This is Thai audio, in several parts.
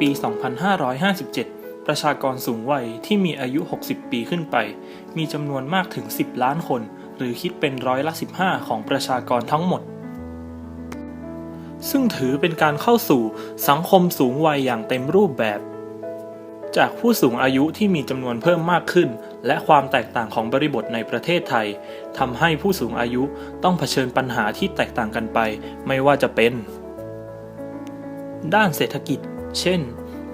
ปี 2557 ประชากรสูงวัยที่มีอายุ 60 ปีขึ้นไป มีจำนวนมากถึง 10 ล้านคน หรือคิดเป็นร้อยละ 15 ของประชากรทั้งหมด ซึ่งถือเป็นการเข้าสู่สังคมสูงวัยอย่างเต็มรูปแบบ จากผู้สูงอายุที่มีจำนวนเพิ่มมากขึ้น และความแตกต่างของบริบทในประเทศไทยทำให้ผู้สูงอายุต้องเผชิญปัญหาที่แตกต่างกันไป ไม่ว่าจะเป็นด้านเศรษฐกิจ เช่น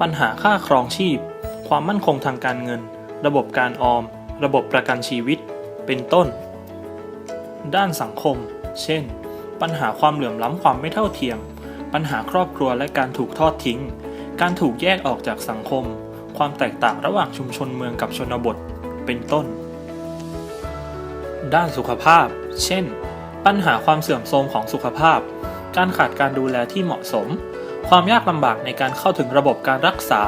ปัญหาค่าครองชีพ ความมั่นคงทางการเงิน ระบบการออม ระบบประกันชีวิต เป็นต้น ด้านสังคม เช่น ปัญหาความเหลื่อมล้ำความไม่เท่าเทียม ปัญหาครอบครัวและการถูกทอดทิ้ง การถูกแยกออกจากสังคม ความแตกต่างระหว่างชุมชนเมืองกับชนบท เป็นต้น ด้านสุขภาพ เช่น ปัญหาความเสื่อมโทรมของสุขภาพ การขาดการดูแลที่เหมาะสม ความยากลำบากในการเข้าถึงระบบการรักษา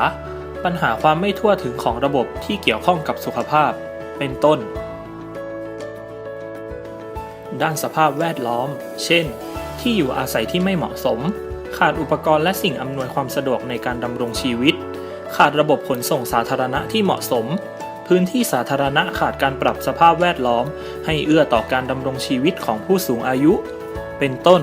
ปัญหาความไม่ทั่วถึงของระบบที่เกี่ยวข้องกับสุขภาพ เป็นต้น ด้านสภาพแวดล้อม เช่น ที่อยู่อาศัยที่ไม่เหมาะสม ขาดอุปกรณ์และสิ่งอำนวยความสะดวกในการดำรงชีวิต ขาดระบบขนส่งสาธารณะที่เหมาะสม พื้นที่สาธารณะขาดการปรับสภาพแวดล้อม ให้เอื้อต่อการดำรงชีวิตของผู้สูงอายุ เป็นต้น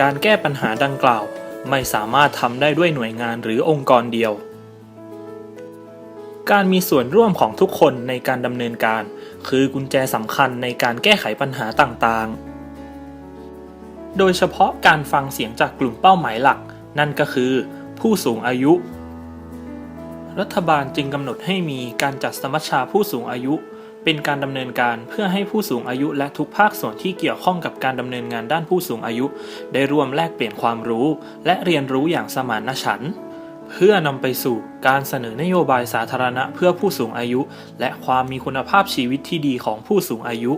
การแก้ปัญหาดังกล่าว ไม่สามารถทำได้ด้วยหน่วยงานหรือองค์กรเดียว การมีส่วนร่วมของทุกคนในการดำเนินการ คือกุญแจสำคัญในการแก้ไขปัญหาต่างๆ โดยเฉพาะการฟังเสียงจากกลุ่มเป้าหมายหลัก นั่นก็คือ ผู้สูงอายุ รัฐบาลจึงกำหนดให้มีการจัดสมัชชาผู้สูงอายุ เป็นการดำเนินการเพื่อให้ผู้สูงอายุและทุกภาคส่วนที่เกี่ยวข้องกับการดำเนินงานด้านผู้สูงอายุ ได้ร่วมแลกเปลี่ยนความรู้ และเรียนรู้อย่างสมานฉันท์เพื่อนำไปสู่การเสนอนโยบายสาธารณะเพื่อผู้สูงอายุ และความมีคุณภาพชีวิตที่ดีของผู้สูงอายุ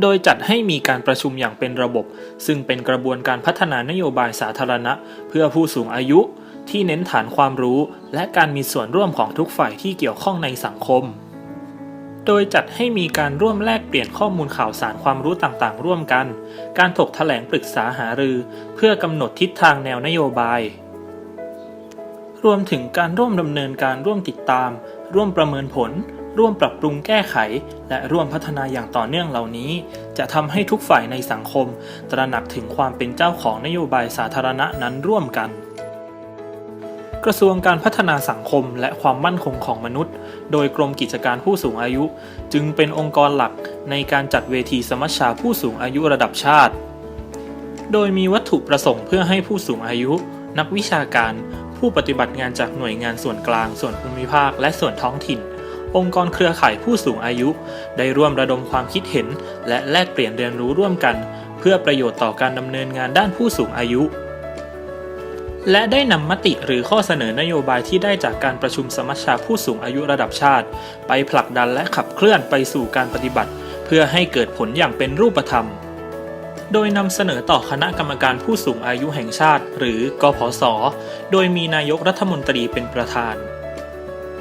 โดยจัดให้มีการประชุมอย่างเป็นระบบ ซึ่งเป็นกระบวนการพัฒนานโยบายสาธารณะ เพื่อผู้สูงอายุ ที่เน้นฐานความรู้ และการมีส่วนร่วมของทุกฝ่ายที่เกี่ยวข้องในสังคม โดยจัดให้มีการร่วมแลกเปลี่ยนข้อมูลข่าวสารความรู้ต่างๆ ร่วมกัน การถกแถลงปรึกษาหารือ เพื่อกำหนดทิศทางแนวนโยบาย รวมถึงการร่วมดำเนินการร่วมติดตาม ร่วมประเมินผล ร่วมปรับปรุงแก้ไข และร่วมพัฒนาอย่างต่อเนื่องเหล่านี้ จะทำให้ทุกฝ่ายในสังคม ตระหนักถึงความเป็นเจ้าของนโยบายสาธารณะนั้นร่วมกัน กระทรวงการพัฒนาสังคมและความมั่นคงของมนุษย์ โดยกรมกิจการผู้สูงอายุ จึงเป็นองค์กรหลักในการจัดเวทีสมัชชาผู้สูงอายุระดับชาติ โดยมีวัตถุประสงค์เพื่อให้ผู้สูงอายุ นักวิชาการ ผู้ปฏิบัติงานจากหน่วยงานส่วนกลาง ส่วนภูมิภาค และส่วนท้องถิ่น องค์กรเครือข่ายผู้สูงอายุ ได้ร่วมระดมความคิดเห็น และแลกเปลี่ยนเรียนรู้ร่วมกัน เพื่อประโยชน์ต่อการดำเนินงานด้านผู้สูงอายุ และได้นำมติหรือข้อเสนอนโยบายที่ได้จากการประชุมสมัชชาผู้สูงอายุระดับชาติ ไปผลักดันและขับเคลื่อนไปสู่การปฏิบัติ เพื่อให้เกิดผลอย่างเป็นรูปธรรม โดยนำเสนอต่อคณะกรรมการผู้สูงอายุแห่งชาติ หรือกพศโดยมีนายกรัฐมนตรีเป็นประธาน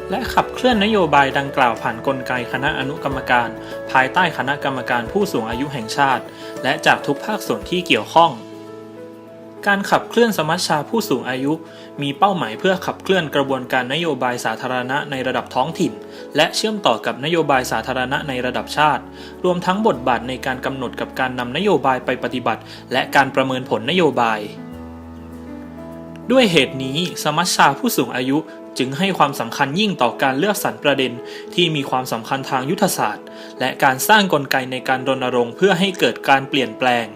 และขับเคลื่อนนโยบายดังกล่าวผ่านกลไกคณะอนุกรรมการ ภายใต้คณะกรรมการผู้สูงอายุแห่งชาติ และจากทุกภาคส่วนที่เกี่ยวข้อง การขับเคลื่อนสมัชชาผู้สูงอายุ มีเป้าหมายเพื่อขับเคลื่อนกระบวนการนโยบายสาธารณะในระดับท้องถิ่น และเชื่อมต่อกับนโยบายสาธารณะในระดับชาติ รวมทั้งบทบาทในการกำหนดกับการนำนโยบายไปปฏิบัติ และการประเมินผลนโยบาย ด้วยเหตุนี้ สมัชชาผู้สูงอายุจึงให้ความสำคัญยิ่งต่อการเลือกสรรประเด็นที่มีความสำคัญทางยุทธศาสตร์ และการสร้างกลไกในการรณรงค์เพื่อให้เกิดการเปลี่ยนแปลง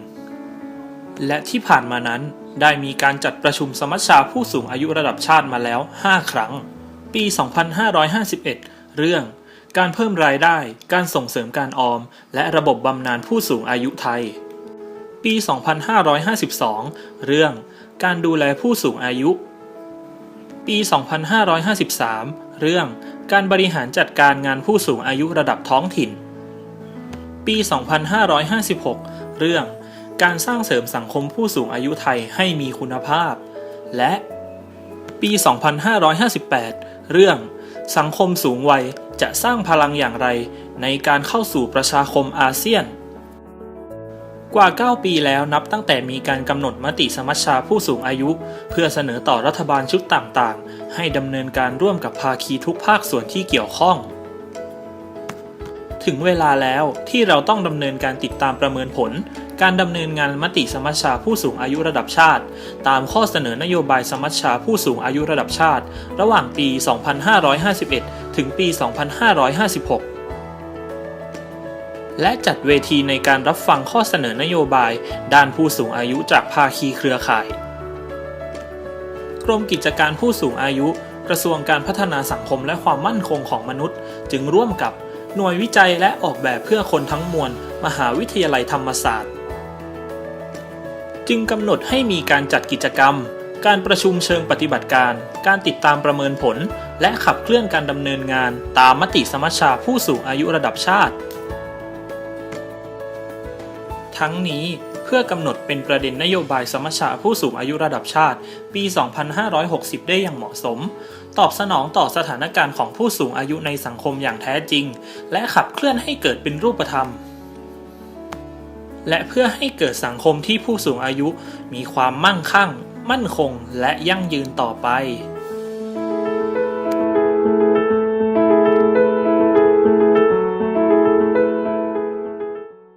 และที่ผ่านมานั้นได้มีการจัดประชุมสมัชชาผู้สูงอายุระดับชาติมาแล้ว 5 ครั้ง ปี 2551 เรื่อง การเพิ่มรายได้ การส่งเสริมการออม และระบบบำนาญผู้สูงอายุไทย ปี 2552 เรื่อง การดูแลผู้สูงอายุ ปี 2553 เรื่อง การบริหารจัดการงานผู้สูงอายุระดับท้องถิ่น ปี 2556 เรื่อง การสร้างเสริมสังคมผู้สูงอายุไทยให้มีคุณภาพ และปี 2558 เรื่อง สังคมสูงวัยจะสร้างพลังอย่างไรในการเข้าสู่ประชาคมอาเซียน กว่า 9 ปีแล้วนับตั้งแต่มีการกำหนดมติสมัชชาผู้สูงอายุ เพื่อเสนอต่อรัฐบาลชุดต่างๆ ให้ดำเนินการร่วมกับภาคีทุกภาคส่วนที่เกี่ยวข้องถึงเวลาแล้วที่เราต้องดำเนินการติดตามประเมินผล การดำเนินงานมติสมัชชาผู้สูงอายุระดับชาติ ตามข้อเสนอนโยบายสมัชชาผู้สูงอายุระดับชาติ ระหว่างปี 2551 ถึงปี 2556และจัดเวทีในการรับฟังข้อเสนอนโยบาย ด้านผู้สูงอายุจากภาคีเครือข่าย กรมกิจการผู้สูงอายุ กระทรวงการพัฒนาสังคมและความมั่นคงของมนุษย์ จึงร่วมกับ หน่วยวิจัยและออกแบบเพื่อคนทั้งมวล มหาวิทยาลัยธรรมศาสตร์ จึงกำหนดให้มีการจัดกิจกรรม การประชุมเชิงปฏิบัติการ การติดตามประเมินผล และขับเคลื่อนการดำเนินงาน ตามมติสมัชชาผู้สูงอายุระดับชาติ ทั้งนี้เพื่อกำหนดเป็นประเด็นนโยบายสมัชชาผู้สูงอายุระดับชาติ ปี 2560 ได้อย่างเหมาะสม ตอบสนองต่อสถานการณ์ของผู้สูงอายุในสังคมอย่างแท้จริง และขับเคลื่อนให้เกิดเป็นรูปธรรม และเพื่อให้เกิดสังคมที่ผู้สูงอายุมีความมั่งคั่ง มั่นคงและยั่งยืนต่อไป